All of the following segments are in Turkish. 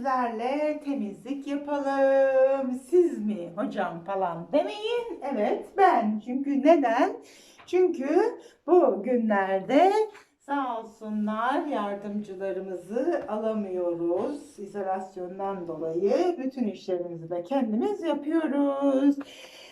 sizlerle temizlik yapalım. Siz mi hocam falan demeyin. Evet ben. Çünkü neden? Çünkü bu günlerde sağ olsunlar yardımcılarımızı alamıyoruz. İzolasyondan dolayı bütün işlerimizi de kendimiz yapıyoruz.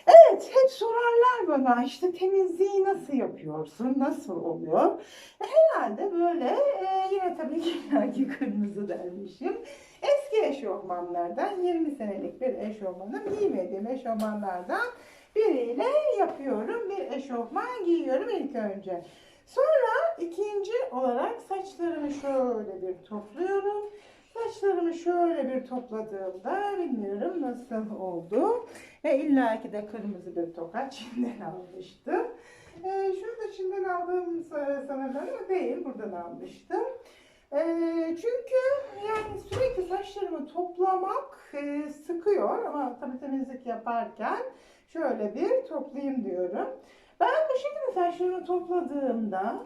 Evet, hep sorarlar bana işte temizliği nasıl yapıyorsun, nasıl oluyor? E, Herhalde böyle e, yine tabii ki kırmızı dermişim. Eski eşofmanlardan 20 senelik bir eşofmanım giymediğim eşofmanlardan biriyle yapıyorum. Bir eşofman giyiyorum ilk önce. Sonra ikinci olarak saçlarımı şöyle bir topluyorum. Saçlarımı şöyle bir topladığımda bilmiyorum nasıl oldu. Ve illaki de kırmızı bir toka Çin'den almıştım. Ee, şunu Çin'den aldığım sa- sanırım değil buradan almıştım. Ee, çünkü yani sürekli saçlarımı toplamak e, sıkıyor ama tabii temizlik yaparken şöyle bir toplayayım diyorum. Ben bu şekilde saçlarımı topladığımda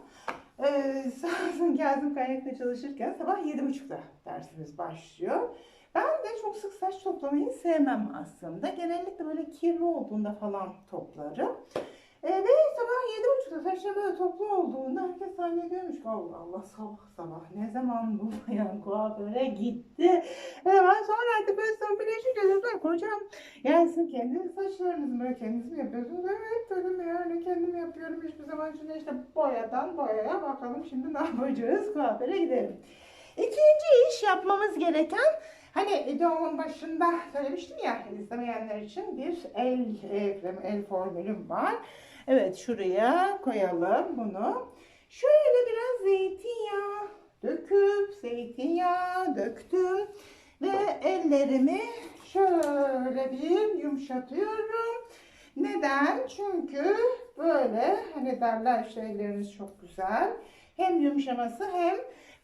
e, sağ olsun Kazım Kaynak'ta çalışırken sabah yedi buçukta dersimiz başlıyor. Ben de çok sık saç toplamayı sevmem aslında. Genellikle böyle kirli olduğunda falan toplarım. E, ve sabah yedi buçukta saçlarım böyle toplu olduğunda herkes zannediyormuş ki Allah Allah sabah sabah ne zaman bu bayan kuaföre gitti. E, ben sonra artık böyle son birleşince dedim kocam gelsin kendi saçlarınızı böyle kendiniz mi yapıyorsunuz? Evet dedim yani kendim yapıyorum hiçbir zaman şimdi işte boyadan boyaya bakalım şimdi ne yapacağız kuaföre gidelim. İkinci iş yapmamız gereken Hani videomun başında söylemiştim ya istemeyenler için bir el e, el formülüm var. Evet şuraya koyalım bunu. Şöyle biraz zeytinyağı döküp zeytinyağı döktüm ve ellerimi şöyle bir yumuşatıyorum. Neden? Çünkü böyle hani derler işte elleriniz çok güzel. Hem yumuşaması hem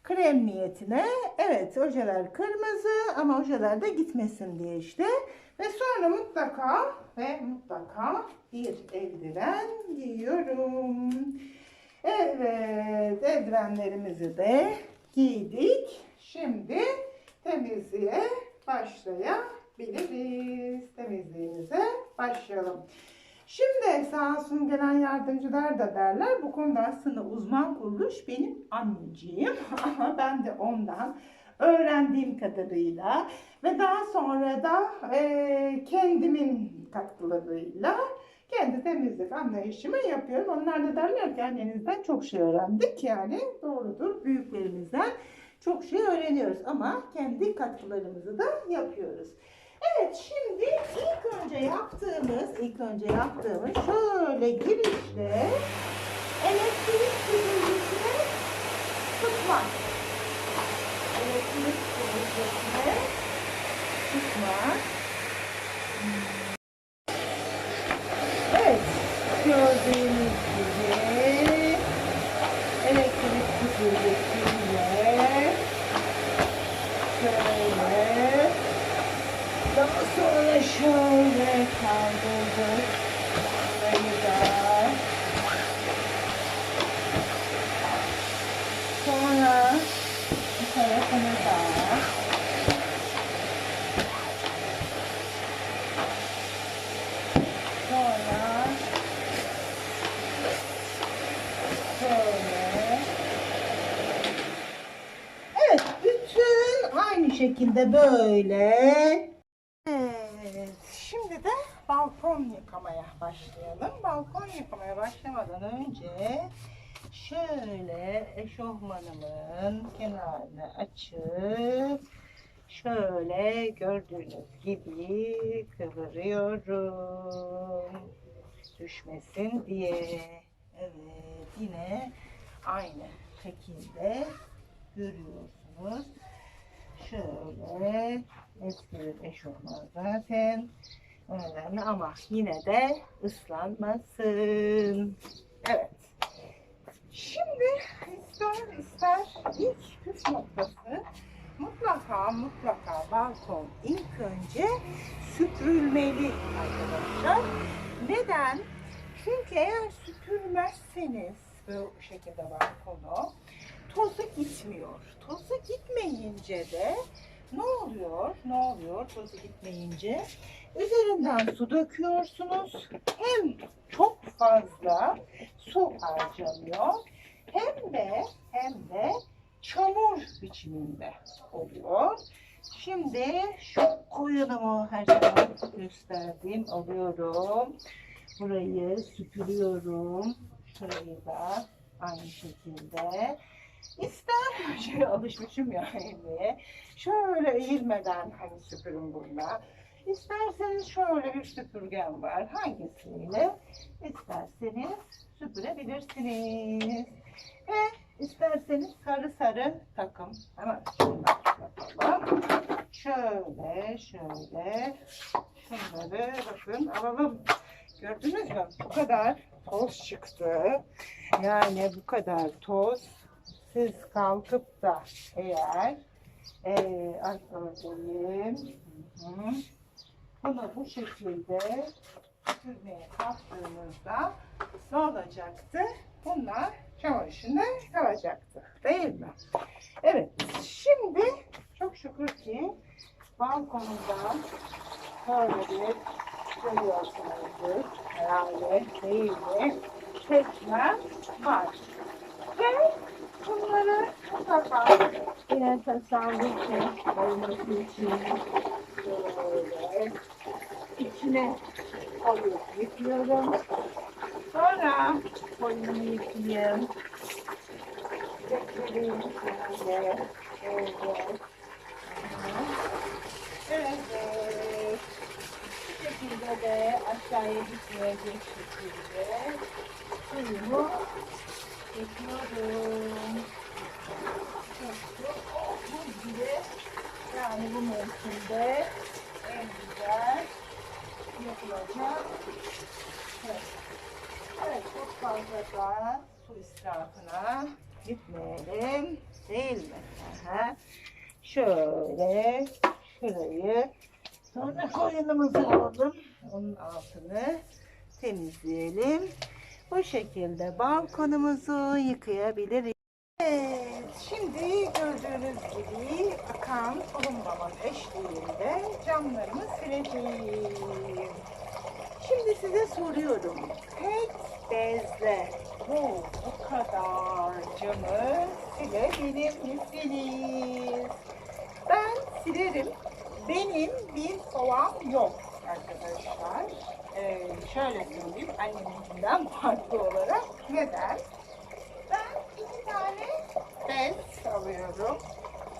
krem niyetine. Evet ojeler kırmızı ama ojeler de gitmesin diye işte. Ve sonra mutlaka ve mutlaka bir eldiven giyiyorum. Evet eldivenlerimizi de giydik. Şimdi temizliğe başlayabiliriz. Temizliğimize başlayalım. Şimdi sağ olsun gelen yardımcılar da derler bu konuda aslında uzman kuruluş benim anneciğim ama ben de ondan öğrendiğim kadarıyla ve daha sonra da e, kendimin katkılarıyla kendi temizlik anlayışımı yapıyorum. Onlar da derler ki annenizden çok şey öğrendik yani doğrudur büyüklerimizden çok şey öğreniyoruz ama kendi katkılarımızı da yapıyoruz. Evet şimdi ilk önce yaptığımız, ilk önce yaptığımız şöyle girişte elektrik süpürgesine sıkmak. Elektrik süpürgesine sıkmak. Evet gördüğünüz gibi elektrik süpürgesiyle şöyle daha sonra şöyle kaldırdık. Burayı da. Sonra bu tarafını da. Sonra şöyle. Evet, bütün aynı şekilde böyle Evet, şimdi de balkon yıkamaya başlayalım. Balkon yıkamaya başlamadan önce şöyle eşofmanımın kenarını açıp şöyle gördüğünüz gibi kıvırıyorum. Düşmesin diye. Evet, yine aynı şekilde görüyorsunuz. Şöyle eski eşofman zaten. Önemli ama yine de ıslanmasın. Evet. Şimdi ister ister ilk püf noktası mutlaka mutlaka balkon ilk önce süpürülmeli arkadaşlar. Neden? Çünkü eğer süpürmezseniz bu şekilde balkonu tozu gitmiyor. Tozu gitmeyince de ne oluyor? Ne oluyor tozu gitmeyince? Üzerinden su döküyorsunuz. Hem çok fazla su harcanıyor hem de hem de çamur biçiminde oluyor. Şimdi şu koyunumu her zaman gösterdiğim alıyorum. Burayı süpürüyorum. Şurayı da aynı şekilde. İster şey alışmışım ya eğilmeye. Şöyle eğilmeden hani süpürün burada. İsterseniz şöyle bir süpürgem var. Hangisiyle isterseniz süpürebilirsiniz. Ve isterseniz sarı sarı takım. Hemen şundan yapalım. Şöyle şöyle şunları bakın alalım. Gördünüz mü? Bu kadar toz çıktı. Yani bu kadar toz. Siz kalkıp da eğer ee, ay ördeğim. Bunu bu şekilde süzmeye kalktığınızda ne olacaktı? Bunlar çamur içinde kalacaktı. Değil mi? Evet. Şimdi çok şükür ki balkonumdan böyle bir görüyorsunuzdur. Herhalde değil mi? Çeşme var. Ve bunları mutlaka yine tasarruf olması için böyle içine koyup yıkıyorum. Sonra koyumu yıkayayım. Getireyim şöyle. Evet. Evet. Bu şekilde de aşağıya gitmeyecek şekilde suyumu yıkıyorum. Bu gibi yani bu mevsimde en güzel yapılacak. Evet. Evet, çok fazla da su israfına gitmeyelim. Değil mi? Aha. Şöyle şurayı sonra koyunumuzu alalım. Onun altını temizleyelim. Bu şekilde balkonumuzu yıkayabiliriz. Evet, şimdi gördüğünüz gibi akan tulumlamanın eşliğinde camlarımı sileceğim. Şimdi size soruyorum. Tek bezle bu, bu kadar camı silebilir misiniz? Ben silerim. Benim bir kovam yok arkadaşlar. Ee, şöyle söyleyeyim anneminkinden farklı olarak. Neden? Ben iki tane bez alıyorum.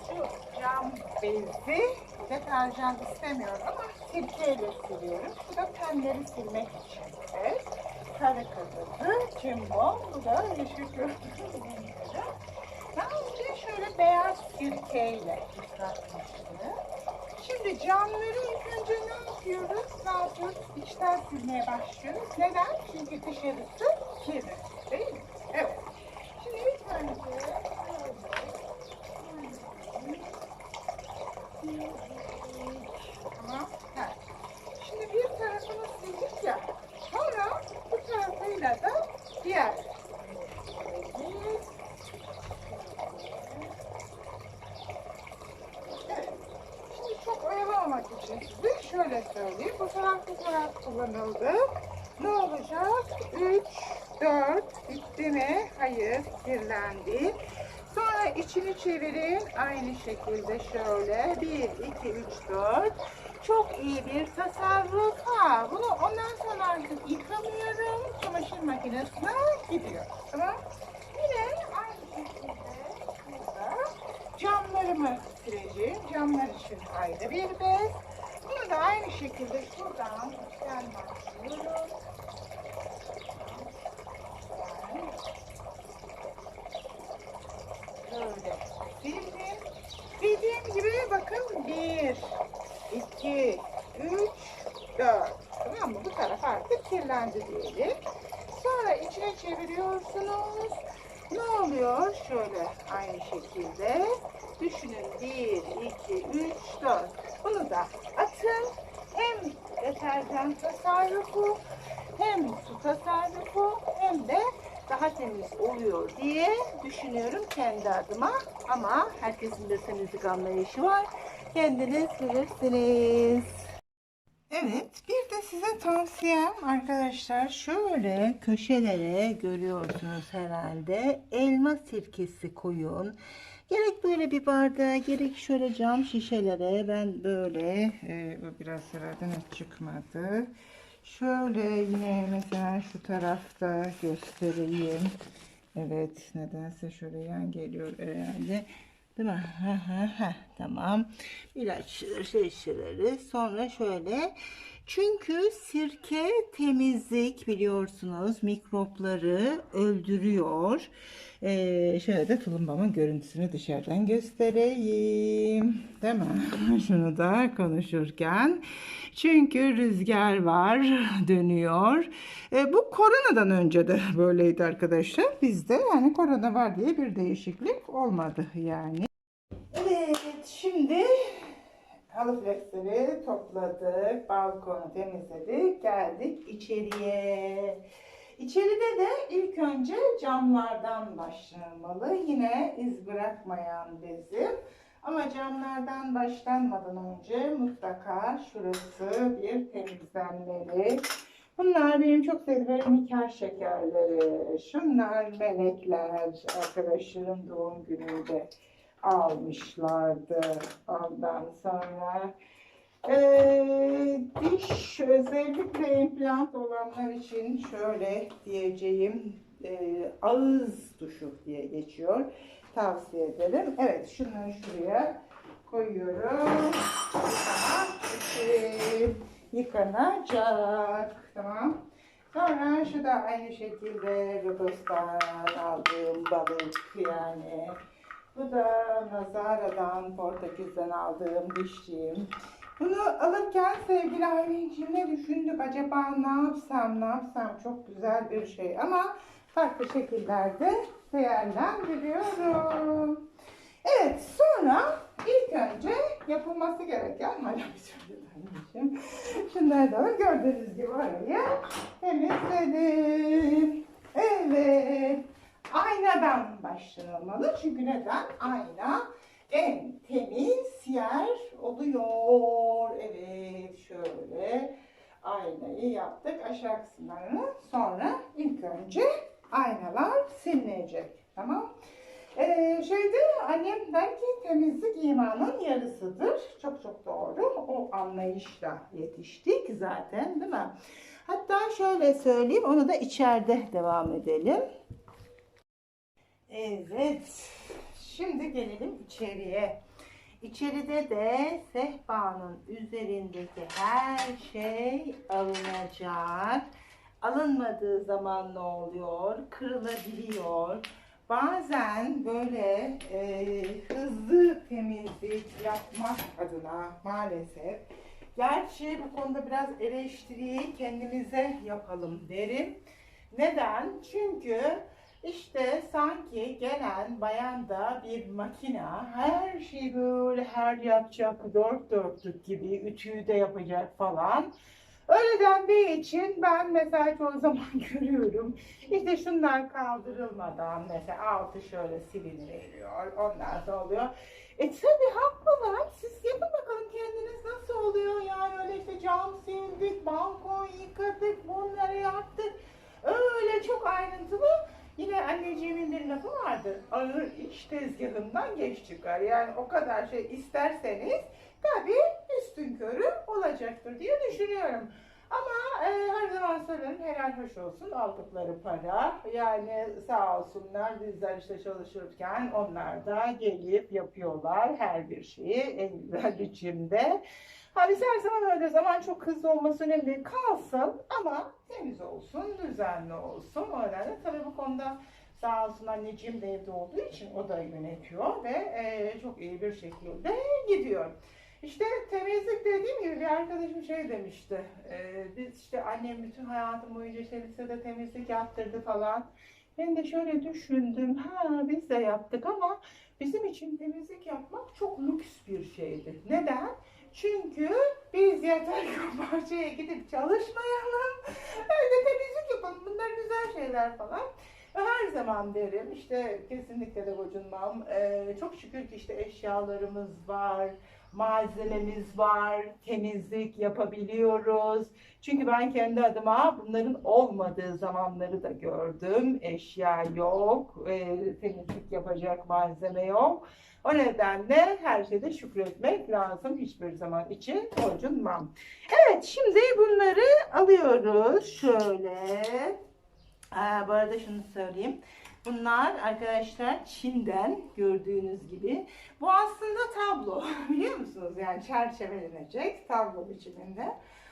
Şu cam bezi deterjan istemiyorum ama sirkeyle siliyorum. Bu da penleri silmek için. Evet. Sarı kırmızı, cimbom, bu da yeşil gibi. Daha önce şöyle beyaz sirkeyle ıslatmıştım. Şimdi camları ilk önce ne yapıyoruz? Ne yapıyoruz? İçten silmeye başlıyoruz. Neden? Çünkü dışarısı kirli. Değil mi? Evet. Şimdi ilk önce Tamam. Ha. Şimdi bir tarafını sildik ya. Sonra bu tarafıyla da diğer. Evet. Şimdi çok oyalamamak için size şöyle söyleyeyim. Bu taraf bu taraf kullanıldı. Ne olacak? 3, 4 bitti mi? Hayır, kirlendi. Sonra içini çevirin. Aynı şekilde şöyle. 1, 2, 3, 4. Çok iyi bir tasarruf. Ha, bunu ondan sonra artık yıkamıyorum. Çamaşır makinesine gidiyor. Tamam. Yine aynı şekilde burada camlarımı sileceğim. Camlar için ayrı bir bez. Bunu da aynı şekilde şuradan içten başlıyorum. Böyle sildim. Dediğim gibi bakın 1, 2, 3, 4. Tamam mı? Bu taraf artık kirlendi diyelim. Sonra içine çeviriyorsunuz. Ne oluyor? Şöyle aynı şekilde. Düşünün 1, 2, 3, 4. Bunu da atın. Hem deterjan tasarrufu hem su tasarrufu hem de daha temiz oluyor diye düşünüyorum kendi adıma. Ama herkesin de temizlik anlayışı var. Kendiniz bilirsiniz. Evet, bir de size tavsiyem arkadaşlar şöyle köşelere görüyorsunuz herhalde elma sirkesi koyun. Gerek böyle bir bardağa gerek şöyle cam şişelere ben böyle e, bu biraz herhalde net çıkmadı. Şöyle yine mesela şu tarafta göstereyim. Evet nedense şöyle yan geliyor herhalde. Değil mi? Tamam. İlaç şey şişeleri. Sonra şöyle. Çünkü sirke temizlik biliyorsunuz mikropları öldürüyor. Ee, şöyle de tulumbamın görüntüsünü dışarıdan göstereyim. Değil mi? Şunu da konuşurken. Çünkü rüzgar var, dönüyor. E, bu koronadan önce de böyleydi arkadaşlar. Bizde yani korona var diye bir değişiklik olmadı yani. Şimdi halı flexleri topladık, balkonu temizledik, geldik içeriye. İçeride de ilk önce camlardan başlanmalı. Yine iz bırakmayan bezim. Ama camlardan başlanmadan önce mutlaka şurası bir temizlenmeli. Bunlar benim çok sevdiğim nikah şekerleri. Şunlar melekler arkadaşlarım doğum gününde almışlardı. Ondan sonra eee, diş özellikle implant olanlar için şöyle diyeceğim eee, ağız duşu diye geçiyor. Tavsiye ederim. Evet şunu şuraya koyuyorum. İçin yıkanacak. Tamam. Sonra şu da aynı şekilde Rodos'tan aldığım balık yani. Bu da Nazara'dan, Portekiz'den aldığım dişçiğim. Bunu alırken sevgili Aylin'cim ne düşündük acaba ne yapsam ne yapsam çok güzel bir şey ama farklı şekillerde değerlendiriyorum. Evet sonra ilk önce yapılması gereken söyleyeyim. Şunları da gördüğünüz gibi orayı temizledim. Evet. Aynadan başlanmalı. Çünkü neden? Ayna en temiz yer oluyor. Evet şöyle aynayı yaptık aşağı kısımlarını. Sonra ilk önce aynalar silinecek. Tamam. Ee, şeyde annem der ki temizlik imanın yarısıdır. Çok çok doğru. O anlayışla yetiştik zaten değil mi? Hatta şöyle söyleyeyim onu da içeride devam edelim. Evet. Şimdi gelelim içeriye. İçeride de sehpanın üzerindeki her şey alınacak. Alınmadığı zaman ne oluyor? Kırılabiliyor. Bazen böyle e, hızlı temizlik yapmak adına maalesef Gerçi bu konuda biraz eleştiriyi kendimize yapalım derim. Neden? Çünkü işte sanki gelen bayanda bir makina her şeyi böyle her yapacak dört dörtlük gibi ütüyü de yapacak falan. Öyle dendiği için ben mesela çoğu zaman görüyorum. İşte şunlar kaldırılmadan mesela altı şöyle siliniveriyor. Ondan sonra oluyor. E tabi haklılar. Siz yapın bakalım kendiniz nasıl oluyor. Yani öyle işte cam sildik, balkon yıkadık, bunları yaptık. Öyle çok ayrıntılı. Yine anneciğimin bir lafı vardır. Ağır iç tezgahından geç çıkar. Yani o kadar şey isterseniz tabii üstün körü olacaktır diye düşünüyorum. Ama e, her zaman söylerim helal hoş olsun aldıkları para. Yani sağ olsunlar bizler işte çalışırken onlar da gelip yapıyorlar her bir şeyi en güzel biçimde. Ha biz her zaman öyle zaman çok hızlı olması önemli değil. Kalsın ama temiz olsun, düzenli olsun. O tabii bu konuda sağ olsun anneciğim de evde olduğu için o da yönetiyor ve e, çok iyi bir şekilde gidiyor. İşte temizlik dediğim gibi bir arkadaşım şey demişti. e, biz işte annem bütün hayatım boyunca işte lisede temizlik yaptırdı falan. Ben de şöyle düşündüm. Ha biz de yaptık ama bizim için temizlik yapmak çok lüks bir şeydi. Neden? Çünkü biz yeter ki bahçeye gidip çalışmayalım. Evde temizlik yapalım. Bunlar güzel şeyler falan. Her zaman derim işte kesinlikle de gocunmam. Ee, çok şükür ki işte eşyalarımız var, malzememiz var, temizlik yapabiliyoruz. Çünkü ben kendi adıma bunların olmadığı zamanları da gördüm. Eşya yok, e, temizlik yapacak malzeme yok. O nedenle her şeyde şükretmek lazım. Hiçbir zaman için gocunmam. Evet şimdi bunları alıyoruz. Şöyle. Aa, bu arada şunu söyleyeyim. Bunlar arkadaşlar Çin'den gördüğünüz gibi. Bu aslında tablo biliyor musunuz? Yani çerçevelenecek tablo biçiminde.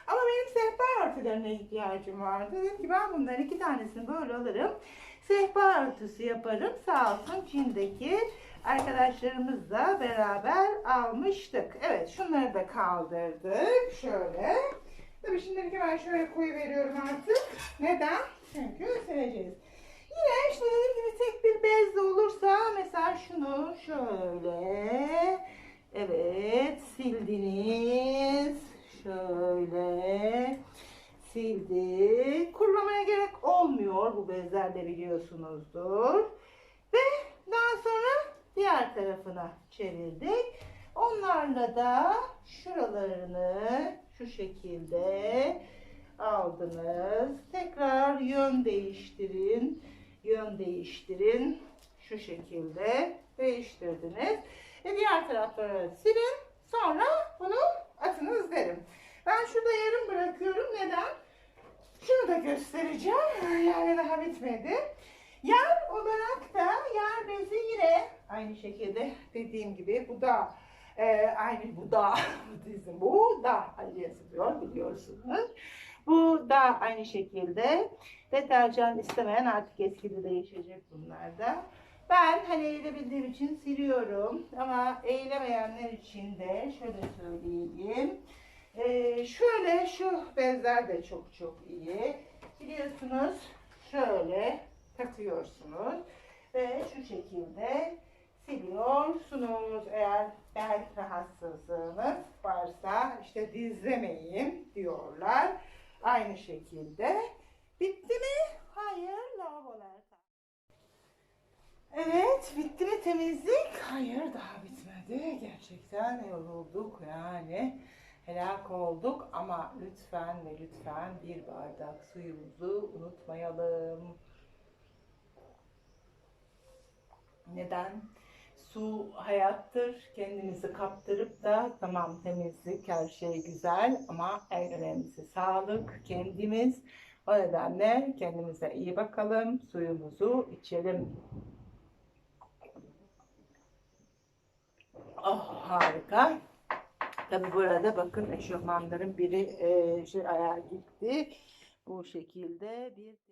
Ama benim sehpa örtülerine ihtiyacım vardı. Dedim ki ben bunların iki tanesini böyle alırım. Sehpa örtüsü yaparım. Sağ olsun Çin'deki arkadaşlarımızla beraber almıştık. Evet şunları da kaldırdık. Şöyle. Tabii şimdilik ben şöyle koyu veriyorum artık. Neden? Çünkü sileceğiz. Yine işte dediğim gibi tek bir bezle olursa mesela şunu şöyle evet sildiniz şöyle sildik. Kurulamaya gerek olmuyor bu bezlerle biliyorsunuzdur. Ve daha sonra diğer tarafına çevirdik. Onlarla da şuralarını şu şekilde aldınız. Tekrar yön değiştirin. Yön değiştirin. Şu şekilde değiştirdiniz. Ve diğer tarafları silin. Sonra bunu atınız derim. Ben şurada yarım bırakıyorum. Neden? Şunu da göstereceğim. Yani daha bitmedi. Yer olarak da yer bezi yine aynı şekilde dediğim gibi bu da e, aynı bu da dizim bu da yazılıyor biliyorsunuz. Bu da aynı şekilde deterjan istemeyen artık eskidi değişecek bunlar da. Ben hani eğilebildiğim için siliyorum ama eğilemeyenler için de şöyle söyleyeyim. Ee, şöyle şu bezler de çok çok iyi. Biliyorsunuz şöyle takıyorsunuz ve şu şekilde siliyorsunuz. Eğer bel rahatsızlığınız varsa işte dizlemeyin diyorlar. Aynı şekilde. Bitti mi? Hayır, lavabolar. Evet, bitti mi temizlik? Hayır, daha bitmedi. Gerçekten yorulduk yani. Helak olduk ama lütfen ve lütfen bir bardak suyumuzu unutmayalım. Neden? Su hayattır. Kendinizi kaptırıp da tamam temizlik her şey güzel ama en önemlisi sağlık kendimiz. O nedenle kendimize iyi bakalım. Suyumuzu içelim. Oh harika. Tabi burada bakın eşofmanların biri e, şey ayağa gitti. Bu şekilde bir